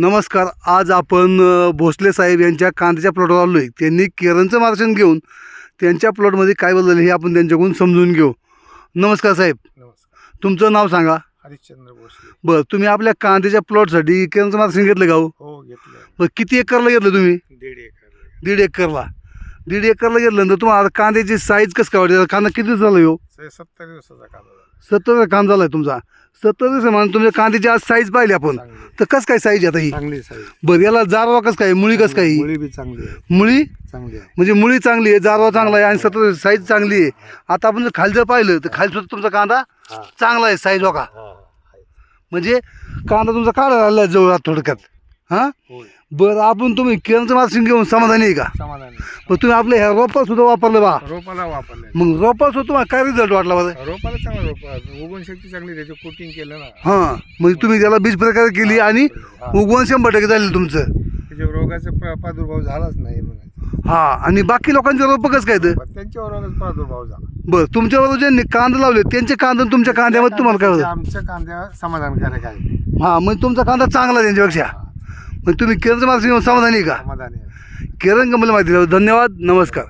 नमस्कार आज आपण भोसले साहेब यांच्या कांद्याच्या प्लॉटवर आलो आहे त्यांनी केरनचं मार्गदर्शन घेऊन त्यांच्या प्लॉटमध्ये काय बदललं हे आपण त्यांच्याकडून समजून घेऊ. नमस्कार साहेब. नमस्कार. तुमचं नाव सांगा. हरिश्चंद्र भोसले. बरं तुम्ही आपल्या कांद्याच्या प्लॉटसाठी केरनचं मार्गदर्शन घेतलं का हो? हो घेतलं. बरं किती एकरला घेतलं तुम्ही? दीड एकर दीड एकरला. दीड एकरला घेतल्यानंतर तुम्हाला कांद्याची साईज कसं काय वाटते? कांदा किती झाला हो? से- सत्तर दिवसाचा कांदा. सत्तर कांदा झाला आहे तुमचा. सत्तर म्हणून तुमच्या कांद्याची आज साईज पाहिली आपण. तर कसं काय साईज आता ही? चांगली साईज बरं याला जारवा कसं काय? मुळी कसं काय ही? मुळी बी चांगली आहे. मुळी? चांगली आहे. म्हणजे मुळी चांगली आहे जारवा चांगला आहे आणि सतत साईज चांगली आहे. आता आपण जर खाली जर पाहिलं तर खाली सुद्धा तुमचा कांदा हा. चांगला आहे साईज बघा. हा, आहे. म्हणजे कांदा तुमचा काढा आला जवळ थोडक्यात. हां? बरं आपण तुम्ही किरणचं मार्गदर्शन घेऊन समाधानी आहे का? समाधान. पण तुम्ही आपल्या ह्या रोपा सुद्धा वापरलं बा. रोपाला वापरले. मग रोपा सुद्धा तुम्हाला काय रिझल्ट वाटला बरं? रोपाला चांगला रोप उगवण शक्ती चांगली त्याचे कोटिंग केलं ना. हां म्हणजे तुम्ही त्याला बीज प्रकार केली आणि. उगवण शंभर टक्के झालेलं तुमचं. त्याच्या रोगाचा प्रा- प्रादुर्भाव झालाच नाही म्हणायचं. हां आणि बाकी लोकांचे रोपं कसं काय तर पण त्यांच्यावर रोगाचा प्रादुर्भाव झाला. बरं तुमच्याबरोबर ज्यांनी कांदा लावले त्यांचे कांदा आणि तुमच्या कांद्यामध्ये तुम्हाला काय होतं? आमच्या कांद्या समाधानकारक आहे हां म्हणजे तुमचा कांदा चांगला त्यांच्यापेक्षा. मग तुम्ही मार्गदर्शन घेऊन समाधानी आहे का? समाधानी आहे. केरळ कंपनी माहिती धन्यवाद नमस्कार.